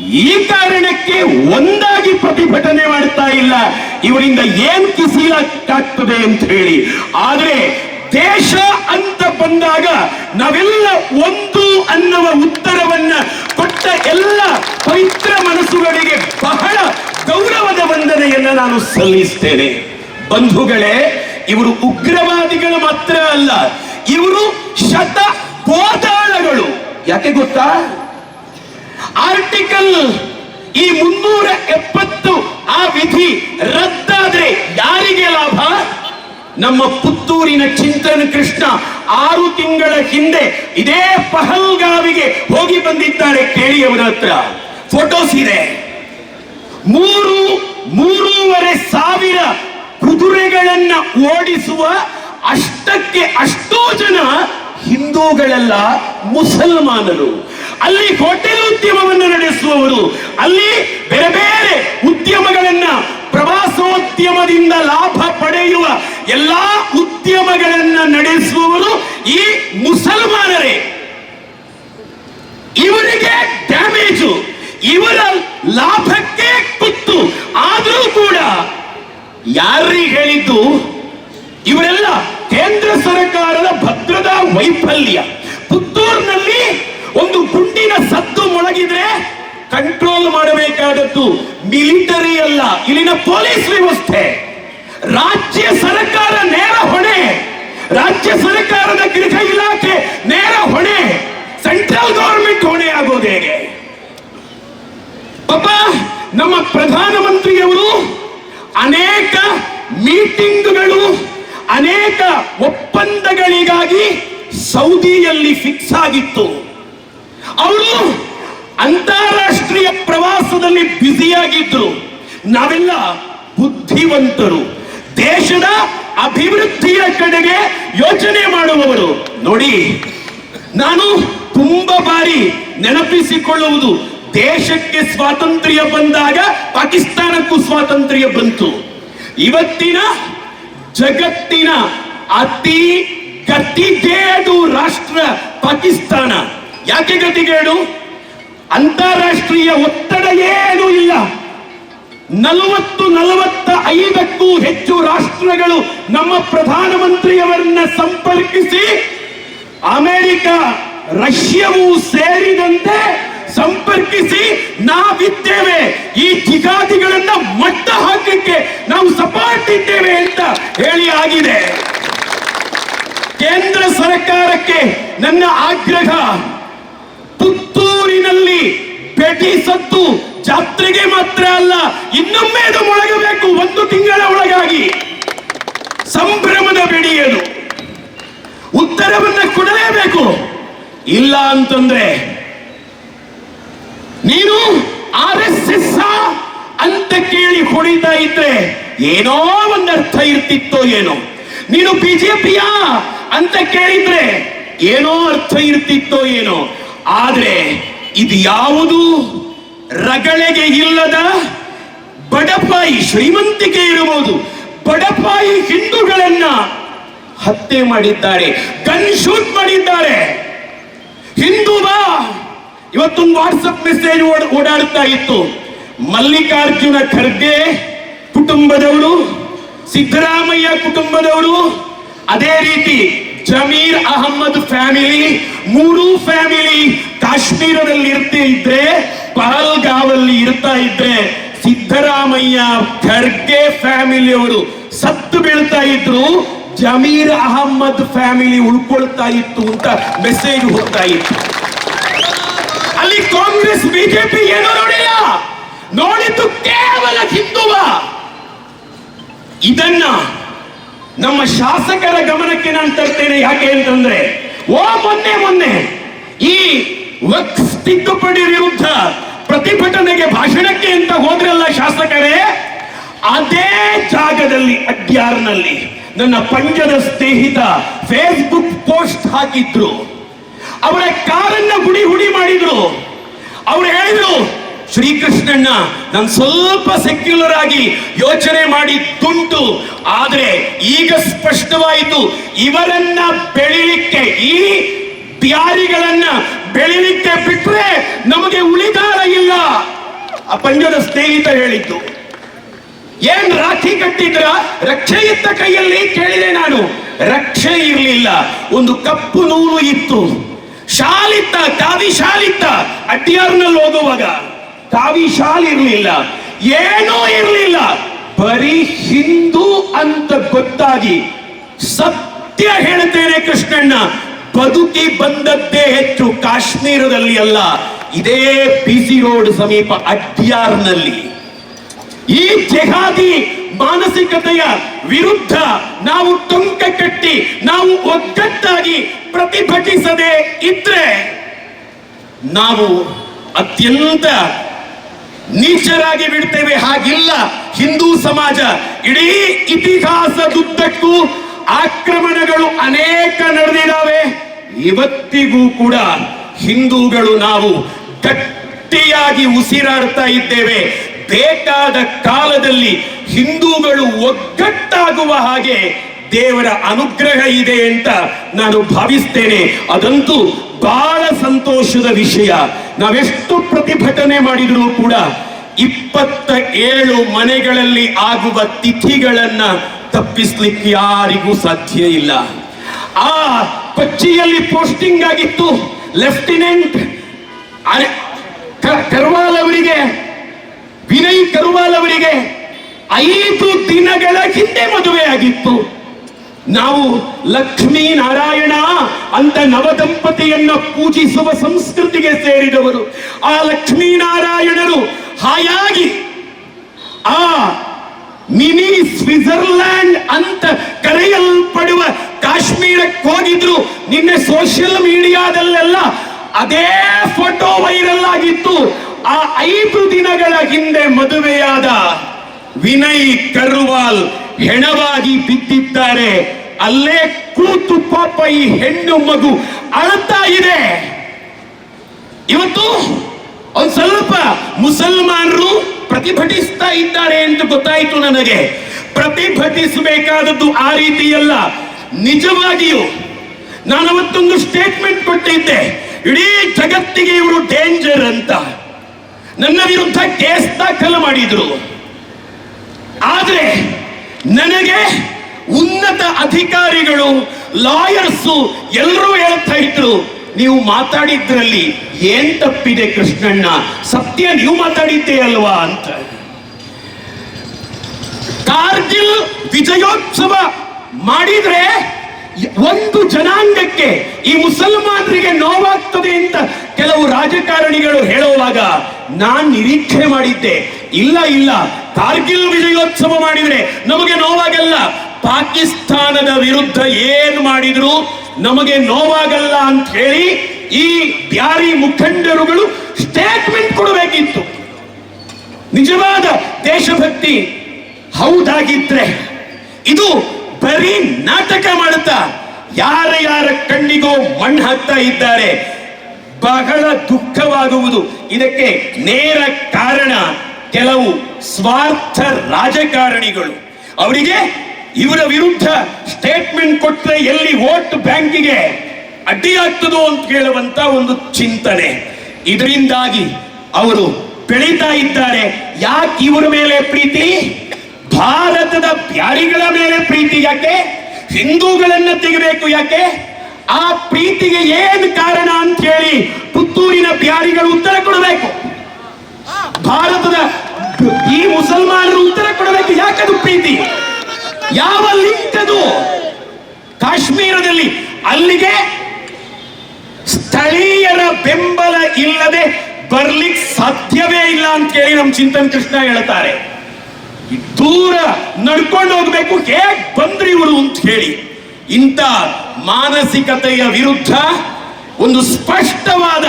ಈ ಕಾರಣಕ್ಕೆ ಒಂದಾಗಿ ಪ್ರತಿಭಟನೆ ಮಾಡ್ತಾ ಇಲ್ಲ. ಇವರಿಂದ ಏನ್ ಕಿಸಿಲಾಗ್ತದೆ ಅಂತ ಹೇಳಿ. ಆದ್ರೆ ದೇಶ ಅಂತ ಬಂದಾಗ ನಾವೆಲ್ಲ ಒಂದು ಅನ್ನುವ ಉತ್ತರವನ್ನ ಕೊಟ್ಟ ಎಲ್ಲ ಪವಿತ್ರ ಮನಸ್ಸುಗಳಿಗೆ ಬಹಳ ಗೌರವದ ವಂದನೆಯನ್ನ ನಾನು ಸಲ್ಲಿಸ್ತೇನೆ. ಬಂಧುಗಳೇ, ಇವರು ಉಗ್ರವಾದಿಗಳು ಮಾತ್ರ ಅಲ್ಲ, ಇವರು ಶತ ಕೋತಾಳಗಳು ಯಾಕೆ ಗೊತ್ತಾ? ಆರ್ಟಿಕಲ್ ಈ ಮುನ್ನೂರ ಎಪ್ಪತ್ತು ಆ ವಿಧಿ ಲಾಭ ನಮ್ಮ ಪುತ್ತೂರಿನ ಚಿಂತನ ಕೃಷ್ಣ ಆರು ತಿಂಗಳ ಹಿಂದೆ ಇದೇ ಪಹಲ್ಗಾವಿಗೆ ಹೋಗಿ ಬಂದಿದ್ದಾರೆ ಕೇಳಿ ಅವರ ಹತ್ರ. ಫೋಟೋಸ್ ಇದೆ. ಮೂರು, ಮೂರೂವರೆ ಸಾವಿರ ಕುದುರೆಗಳನ್ನ ಓಡಿಸುವ ಅಷ್ಟಕ್ಕೆ ಅಷ್ಟೋ ಜನ ಹಿಂದೂಗಳೆಲ್ಲ ಮುಸಲ್ಮಾನರು. ಅಲ್ಲಿ ಹೋಟೆಲ್ ಉದ್ಯಮವನ್ನು ನಡೆಸುವವರು. ಅಲ್ಲಿ ಬೇರೆ ಬೇರೆ ಉದ್ಯಮಗಳನ್ನ ಪ್ರವಾಸೋದ್ಯಮದಿಂದ ಲಾಭ ಪಡೆಯುವ ಎಲ್ಲಾ ಉದ್ಯಮಗಳನ್ನು ನಡೆಸುವವರು ಈ ಮುಸಲ್ಮಾನರೇ. ಇವರಿಗೆ ಡ್ಯಾಮೇಜು ಇವರ ಲಾಭಕ್ಕೆ ಕುತ್ತು ಆದರೂ ಕೂಡ ಯಾರಿಗೆ ಹೇಳಿದ್ದು? ಇವರೆಲ್ಲ ಕೇಂದ್ರ ಸರ್ಕಾರದ ಭದ್ರತಾ ವೈಫಲ್ಯ. ಪುತ್ತೂರಿನಲ್ಲಿ ಒಂದು ಗುಂಡಿನ ಸದ್ದು ಮೊಳಗಿದ್ರೆ ಕಂಟ್ರೋಲ್ ಮಾಡಬೇಕಾದದ್ದು ಮಿಲಿಟರಿ ಅಲ್ಲ, ಇಲ್ಲಿನ ಪೊಲೀಸ್ ವ್ಯವಸ್ಥೆ. ರಾಜ್ಯ ಸರ್ಕಾರ ನೇರ ಹೊಣೆ. ರಾಜ್ಯ ಸರ್ಕಾರದ ಗೃಹ ಇಲಾಖೆ ನೇರ ಹೊಣೆ. ಸೆಂಟ್ರಲ್ ಗವರ್ಮೆಂಟ್ ಹೊಣೆ ಆಗೋದು ಹೇಗೆ? ಪಾಪ, ನಮ್ಮ ಪ್ರಧಾನಮಂತ್ರಿಯವರು ಅನೇಕ ಮೀಟಿಂಗ್ಗಳು, ಅನೇಕ ಒಪ್ಪಂದಗಳಿಗಾಗಿ ಸೌದಿಯಲ್ಲಿ ಫಿಕ್ಸ್ ಆಗಿತ್ತು. ಅವರು ಅಂತಾರಾಷ್ಟ್ರೀಯ ಪ್ರವಾಸದಲ್ಲಿ ಬ್ಯುಸಿಯಾಗಿದ್ರು. ನಾವೆಲ್ಲ ಬುದ್ಧಿವಂತರು. ದೇಶದ ಅಭಿವೃದ್ಧಿಯ ಕಡೆಗೆ ಯೋಚನೆ ಮಾಡುವವರು. ನೋಡಿ, ನಾನು ತುಂಬಾ ಬಾರಿ ನೆನಪಿಸಿಕೊಳ್ಳುವುದು, ದೇಶಕ್ಕೆ ಸ್ವಾತಂತ್ರ್ಯ ಬಂದಾಗ ಪಾಕಿಸ್ತಾನಕ್ಕೂ ಸ್ವಾತಂತ್ರ್ಯ ಬಂತು. ಇವತ್ತಿನ ಜಗತ್ತಿನ ಅತಿ ಗತಿಗೇಡು ರಾಷ್ಟ್ರ ಪಾಕಿಸ್ತಾನ. ಯಾಕೆ ಗತಿಗೇಡು? ಅಂತಾರಾಷ್ಟ್ರೀಯ ಒತ್ತಡ ಏನೂ ಇಲ್ಲ. ನಲವತ್ತು ನಲವತ್ತ ಐದಕ್ಕೂ ಹೆಚ್ಚು ರಾಷ್ಟ್ರಗಳು ನಮ್ಮ ಪ್ರಧಾನಮಂತ್ರಿಯವರನ್ನ ಸಂಪರ್ಕಿಸಿ ಅಮೆರಿಕ, ರಷ್ಯಾವೂ ಸೇರಿದಂತೆ ಸಂಪರ್ಕಿಸಿ ನಾವಿದ್ದೇವೆ. ಈ ಜಿಗಾದಿಗಳನ್ನ ಮಟ್ಟ ಹಾಕಕ್ಕೆ ನಾವು ಸಪೋರ್ಟ್ ಇದ್ದೇವೆ ಅಂತ ಹೇಳಿ ಆಗಿದೆ. ಕೇಂದ್ರ ಸರ್ಕಾರಕ್ಕೆ ನನ್ನ ಆಗ್ರಹ, ಪುತ್ತೂರಿನಲ್ಲಿ ಭೇಟಿ ಸತ್ತು ಜಾತ್ರೆಗೆ ಮಾತ್ರ ಅಲ್ಲ ಇನ್ನೊಮ್ಮೆ ಅದು ಮೊಳಗಬೇಕು, ಒಂದು ತಿಂಗಳ ಒಳಗಾಗಿ. ಸಂಭ್ರಮದ ಬೆಡಿಯದು ಉತ್ತರವನ್ನು ಕೊಡಲೇಬೇಕು. ಇಲ್ಲ ಅಂತಂದ್ರೆ, ನೀನು ಆರ್ ಎಸ್ ಎಸ್ ಅಂತ ಕೇಳಿ ಹೊಡಿತಾ ಇದ್ರೆ ಏನೋ ಒಂದರ್ಥ ಇರ್ತಿತ್ತೋ ಏನೋ. ನೀನು ಬಿಜೆಪಿಯ ಅಂತ ಕೇಳಿದ್ರೆ ಏನೋ ಅರ್ಥ ಇರ್ತಿತ್ತೋ ಏನೋ. ಆದ್ರೆ ಇದು ಯಾವುದು? ರಗಳೆಗೆ ಇಲ್ಲದ ಬಡಪಾಯಿ ಶ್ರೀಮಂತಿಕೆ ಇರಬಹುದು. ಬಡಪಾಯಿ ಹಿಂದೂಗಳನ್ನ ಹತ್ಯೆ ಮಾಡಿದ್ದಾರೆ ಗನ್ ಶೂಟ್ ಮಾಡಿದ್ದಾರೆ. ಹಿಂದೂ ಬಾ. ಇವತ್ತೊಂದು ವಾಟ್ಸಪ್ ಮೆಸೇಜ್ ಓಡಾಡ್ತಾ ಇತ್ತು. ಮಲ್ಲಿಕಾರ್ಜುನ ಖರ್ಗೆ ಕುಟುಂಬದವರು ಸಿದ್ದರಾಮಯ್ಯ ಕುಟುಂಬದವರು ಅದೇ ರೀತಿ ಜಮೀರ್ ಅಹಮ್ಮದ್ ಫ್ಯಾಮಿಲಿ ಮೂರು ಫ್ಯಾಮಿಲಿ ಕಾಶ್ಮೀರದಲ್ಲಿ ಇರ್ತೇ ಇದ್ರೆ ಪಹಲ್ಗಾವಲ್ಲಿ ಇರ್ತಾ ಇದ್ರೆ ಸಿದ್ದರಾಮಯ್ಯ, ಖರ್ಗೆ ಫ್ಯಾಮಿಲಿಯವರು ಸತ್ತು ಬೀಳ್ತಾ ಇದ್ರು, ಜಮೀರ್ ಅಹಮ್ಮದ್ ಫ್ಯಾಮಿಲಿ ಉಳ್ಕೊಳ್ತಾ ಇತ್ತು ಅಂತ ಮೆಸೇಜ್ ಹೋಗ್ತಾ ಇತ್ತು. ಅಲ್ಲಿ ಕಾಂಗ್ರೆಸ್ ಬಿಜೆಪಿ ಏನು ನೋಡಿಲ್ಲ. ನೋಡಿದ್ದು ಕೇವಲ ಹಿಂದುವ. ಇದನ್ನ ನಮ್ಮ ಶಾಸಕರ ಗಮನಕ್ಕೆ ನಾನು ತರ್ತೇನೆ ಯಾಕೆ ಅಂತಂದ್ರೆ, ಓ ಮೊನ್ನೆ ಮೊನ್ನೆ ಈ ವಕ್ಸ್ ತಿದ್ದುಪಡಿ ವಿರುದ್ಧ ಪ್ರತಿಭಟನೆಗೆ ಭಾಷಣಕ್ಕೆ ಅಂತ ಹೋದ್ರಲ್ಲ ಶಾಸಕರೇ, ಅದೇ ಜಾಗದಲ್ಲಿ ಅಡ್ಯಾರ್ನಲ್ಲಿ ನನ್ನ ಪಂಜದ ಸ್ನೇಹಿತ ಫೇಸ್ಬುಕ್ ಪೋಸ್ಟ್ ಹಾಕಿದ್ರು. ಅವರ ಕಾರನ್ನ ಗುಡಿ ಹುಡಿ ಮಾಡಿದ್ರು. ಅವ್ರು ಹೇಳಿದ್ರು, ಶ್ರೀಕೃಷ್ಣಣ್ಣ, ನಾನು ಸ್ವಲ್ಪ ಸೆಕ್ಯುಲರ್ ಆಗಿ ಯೋಚನೆ ಮಾಡಿ ತುಂಟು ಆದ್ರೆ ಈಗ ಸ್ಪಷ್ಟವಾಯಿತು, ಇವರನ್ನ ಬೆಳಿಲಿಕ್ಕೆ ಈ ಬ್ಯಾರಿಗಳನ್ನ ಬೆಳಿಲಿಕ್ಕೆ ಬಿಟ್ರೆ ನಮಗೆ ಉಳಿದಾರ ಇಲ್ಲ. ಆ ಪಂಜದ ಸ್ನೇಹಿತ ಹೇಳಿದ್ದು, ಏನ್ ರಾಖಿ ಕಟ್ಟಿದ್ರ? ರಕ್ಷೆ ಇತ್ತ ಕೈಯಲ್ಲಿ? ಕೇಳಿದೆ ನಾನು. ರಕ್ಷೆ ಇರಲಿಲ್ಲ. ಒಂದು ಕಪ್ಪು ನೂಲು ಇತ್ತು. ಶಾಲಿತ್ತ ಕಾವಿ ಶಾಲಿತ್ತ ಅಡ್ಡಿಯಾರ್ನಲ್ಲಿ ಹೋಗುವಾಗ ಕಾವಿ ಶಾಲ್ ಇರಲಿಲ್ಲ. ಏನೂ ಇರಲಿಲ್ಲ. ಬರೀ ಹಿಂದೂ ಅಂತ ಗೊತ್ತಾಗಿ ಸತ್ಯ ಹೇಳ್ತೇನೆ ಕೃಷ್ಣಣ್ಣ. ಬದುಕಿ ಬಂದದ್ದೇ ಹೆಚ್ಚು ಕಾಶ್ಮೀರದಲ್ಲಿ ಅಲ್ಲ, ಇದೇ ಬಿಸಿ ರೋಡ್ ಸಮೀಪ ಅಡ್ಯಾರ್ನಲ್ಲಿ. ಈ ಜೆಹಾದಿ ಮಾನಸಿಕತೆಯ ವಿರುದ್ಧ ನಾವು ಟೊಂಕ ಕಟ್ಟಿ, ನಾವು ಒಗ್ಗಟ್ಟಾಗಿ ಪ್ರತಿಭಟಿಸದೆ ಇದ್ರೆ ನಾವು ಅತ್ಯಂತ ನೀಚರಾಗಿ ಬಿಡ್ತೇವೆ, ಹಾಗಿಲ್ಲ. ಹಿಂದೂ ಸಮಾಜ ಇಡೀ ಇತಿಹಾಸದುದ್ದಕ್ಕೂ ಆಕ್ರಮಣಗಳು ಅನೇಕ ನಡೆದಿದ್ದಾವೆ. ಇವತ್ತಿಗೂ ಕೂಡ ಹಿಂದೂಗಳು ನಾವು ಗಟ್ಟಿಯಾಗಿ ಉಸಿರಾಡ್ತಾ ಇದ್ದೇವೆ. ಬೇಕಾದ ಕಾಲದಲ್ಲಿ ಹಿಂದೂಗಳು ಒಗ್ಗಟ್ಟಾಗುವ ಹಾಗೆ ದೇವರ ಅನುಗ್ರಹ ಇದೆ ಅಂತ ನಾನು ಭಾವಿಸ್ತೇನೆ. ಅದಂತೂ ಬಹಳ ಸಂತೋಷದ ವಿಷಯ. ನಾವೆಷ್ಟು ಪ್ರತಿಭಟನೆ ಮಾಡಿದರೂ ಕೂಡ ಇಪ್ಪತ್ತ ಏಳು ಮನೆಗಳಲ್ಲಿ ಆಗುವ ತಿಥಿಗಳನ್ನ ತಪ್ಪಿಸ್ಲಿಕ್ಕೆ ಯಾರಿಗೂ ಸಾಧ್ಯ ಇಲ್ಲ. ಆ ಕೊಚ್ಚಿಯಲ್ಲಿ ಪೋಸ್ಟಿಂಗ್ ಆಗಿತ್ತು. ಲೆಫ್ಟಿನೆಂಟ್ ಕರ್ವಾಲ್ ಅವರಿಗೆ, ವಿನಯ್ ಕರ್ವಾಲ್ ಅವರಿಗೆ ಐದು ದಿನಗಳ ಹಿಂದೆ ಮದುವೆ ಆಗಿತ್ತು. ನಾವು ಲಕ್ಷ್ಮೀ ನಾರಾಯಣ ಅಂತ ನವದಂಪತಿಯನ್ನ ಪೂಜಿಸುವ ಸಂಸ್ಕೃತಿಗೆ ಸೇರಿದವರು. ಆ ಲಕ್ಷ್ಮೀ ನಾರಾಯಣರು ಹಾಯಾಗಿ ಆ ಮಿನಿ ಸ್ವಿಟ್ಜರ್ಲ್ಯಾಂಡ್ ಅಂತ ಕರೆಯಲ್ಪಡುವ ಕಾಶ್ಮೀರಕ್ಕೆ ಹೋಗಿದ್ರು. ನಿನ್ನೆ ಸೋಷಿಯಲ್ ಮೀಡಿಯಾದಲ್ಲೆಲ್ಲ ಅದೇ ಫೋಟೋ ವೈರಲ್ ಆಗಿತ್ತು. ಆ ಐದು ದಿನಗಳ ಹಿಂದೆ ಮದುವೆಯಾದ ವಿನಯ್ ಕರ್ವಾಲ್ ಹೆಣವಾಗಿ ಬಿದ್ದಿದ್ದಾರೆ. ಅಲ್ಲೇ ಕೂತು ಪಾಪ ಈ ಹೆಣ್ಣು ಮಗು ಅಳ್ತಾ ಇದೆ. ಇವತ್ತು ಒಂದ್ ಸ್ವಲ್ಪ ಮುಸಲ್ಮಾನರು ಪ್ರತಿಭಟಿಸ್ತಾ ಇದ್ದಾರೆ ಅಂತ ಗೊತ್ತಾಯಿತು ನನಗೆ. ಪ್ರತಿಭಟಿಸಬೇಕಾದದ್ದು ಆ ರೀತಿಯಲ್ಲ. ನಿಜವಾಗಿಯೂ ನಾನು ಅವತ್ತೊಂದು ಸ್ಟೇಟ್ಮೆಂಟ್ ಕೊಟ್ಟಿದ್ದೆ. ಇಡೀ ಜಗತ್ತಿಗೆ ಇವರು ಡೇಂಜರ್ ಅಂತ. ನನ್ನ ವಿರುದ್ಧ ಕೇಸ್ ದಾಖಲು ಮಾಡಿದ್ರು. ಆದ್ರೆ ನನಗೆ ಉನ್ನತ ಅಧಿಕಾರಿಗಳು ಲಾಯರ್ಸು ಎಲ್ಲರೂ ಹೇಳ್ತಾ ಇದ್ರು ನೀವು ಮಾತಾಡಿದ್ರಲ್ಲಿ ಏನ್ ತಪ್ಪಿದೆ ಕೃಷ್ಣಣ್ಣ? ಸತ್ಯ ನೀವು ಮಾತಾಡಿದ್ದೆ ಅಲ್ವಾ ಅಂತ. ಕಾರ್ಗಿಲ್ ವಿಜಯೋತ್ಸವ ಮಾಡಿದ್ರೆ ಒಂದು ಜನಾಂಗಕ್ಕೆ ಈ ಮುಸಲ್ಮಾನರಿಗೆ ನೋವಾಗ್ತದೆ ಅಂತ ಕೆಲವು ರಾಜಕಾರಣಿಗಳು ಹೇಳುವಾಗ ನಾನ್ ನಿರೀಕ್ಷೆ ಮಾಡಿದ್ದೆ. ಇಲ್ಲ ಇಲ್ಲ. ಕಾರ್ಗಿಲ್ ವಿಜಯೋತ್ಸವ ಮಾಡಿದ್ರೆ ನಮಗೆ ನೋವಾಗಲ್ಲ. ಪಾಕಿಸ್ತಾನದ ವಿರುದ್ಧ ಏನ್ ಮಾಡಿದ್ರು? ನಮಗೆ ನೋವಾಗಲ್ಲ ಅಂತ ಹೇಳಿ ಈ ಬ್ಯಾರಿ ಮುಖಂಡರುಗಳು ಸ್ಟೇಟ್ಮೆಂಟ್ ಕೊಡಬೇಕಿತ್ತು. ನಿಜವಾದ ದೇಶಭಕ್ತಿ ಹೌದಾಗಿದ್ರೆ ಇದು ಬರೀ ನಾಟಕ ಮಾಡುತ್ತಾ ಯಾರ ಯಾರ ಕಣ್ಣಿಗೋ ಮಣ್ಣು ಹಾಕ್ತಾ ಇದ್ದಾರೆ. ಬಹಳ ದುಃಖವಾಗುವುದು. ಇದಕ್ಕೆ ನೇರ ಕಾರಣ ಕೆಲವು ಸ್ವಾರ್ಥ ರಾಜಕಾರಣಿಗಳು. ಅವರಿಗೆ ಇವರ ವಿರುದ್ಧ ಸ್ಟೇಟ್ಮೆಂಟ್ ಕೊಟ್ಟರೆ ಎಲ್ಲಿ ವೋಟ್ ಬ್ಯಾಂಕಿಗೆ ಅಡ್ಡಿಯಾಗ್ತದೋ ಅಂತ ಕೇಳುವಂತ ಒಂದು ಚಿಂತನೆ. ಇದರಿಂದಾಗಿ ಅವರು ಬೆಳೀತಾ ಇದ್ದಾರೆ. ಯಾಕೆ ಇವರ ಮೇಲೆ ಪ್ರೀತಿ? ಭಾರತದ ಬ್ಯಾರಿಗಳ ಮೇಲೆ ಪ್ರೀತಿ ಯಾಕೆ? ಹಿಂದೂಗಳನ್ನ ತೆಗಿಬೇಕು ಯಾಕೆ? ಆ ಪ್ರೀತಿಗೆ ಏನು ಕಾರಣ ಅಂತ ಹೇಳಿ ಪುತ್ತೂರಿನ ಬ್ಯಾರಿಗಳು ಉತ್ತರ ಕೊಡಬೇಕು. ಭಾರತದ ಈ ಮುಸಲ್ಮಾನರು ಉತ್ತರ ಕೊಡಬೇಕು. ಯಾಕದು ಪ್ರೀತಿ? ಯಾವ ಲಿಂಕ್ ಅದು ಕಾಶ್ಮೀರದಲ್ಲಿ ಅಲ್ಲಿಗೆ ಸ್ಥಳೀಯರ ಬೆಂಬಲ ಇಲ್ಲದೆ ಬರ್ಲಿಕ್ಕೆ ಸಾಧ್ಯವೇ ಇಲ್ಲ ಅಂತ ಹೇಳಿ ನಮ್ಮ ಚಿಂತನ್ ಕೃಷ್ಣ ಹೇಳ್ತಾರೆ. ದೂರ ನಡ್ಕೊಂಡು ಹೋಗ್ಬೇಕು, ಹೇಗ್ ಬಂದ್ರಿ ಇವರು ಅಂತ ಹೇಳಿ. ಇಂಥ ಮಾನಸಿಕತೆಯ ವಿರುದ್ಧ ಒಂದು ಸ್ಪಷ್ಟವಾದ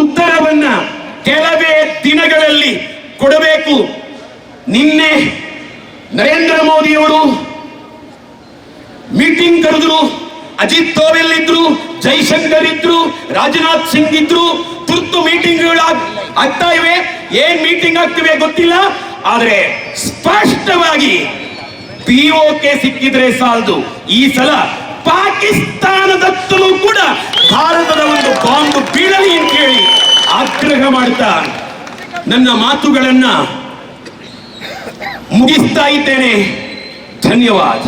ಉತ್ತರವನ್ನ ಕೆಲವೇ ದಿನಗಳಲ್ಲಿ ಕೊಡಬೇಕು. ನಿನ್ನೆ ನರೇಂದ್ರ ಮೋದಿಯವರು ಮೀಟಿಂಗ್ ಕರೆದ್ರು, ಅಜಿತ್ ದೋವೆಲ್ ಇದ್ರು, ಜೈಶಂಕರ್ ಇದ್ರು, ರಾಜನಾಥ್ ಸಿಂಗ್ ಇದ್ರು, ತುರ್ತು ಮೀಟಿಂಗ್ಗಳು ಆಗ್ತಾ ಇವೆ. ಏನ್ ಮೀಟಿಂಗ್ ಆಗ್ತಿವೆ ಗೊತ್ತಿಲ್ಲ, ಆದ್ರೆ ಸ್ಪಷ್ಟವಾಗಿ ಪಿಒಕೆ ಸಿಕ್ಕಿದ್ರೆ ಸಾಲದು. ಈ ಸಲ ಪಾಕಿಸ್ತಾನದತ್ತಲೂ ಕೂಡ ಭಾರತದ ಒಂದು ಬಾಂಬ್ ಬೀಳಲಿ ಅಂತ ಹೇಳಿ ಆಗ್ರಹ ಮಾಡ್ತಾ ನನ್ನ ಮಾತುಗಳನ್ನ मुगिस्ता धन्यवाद।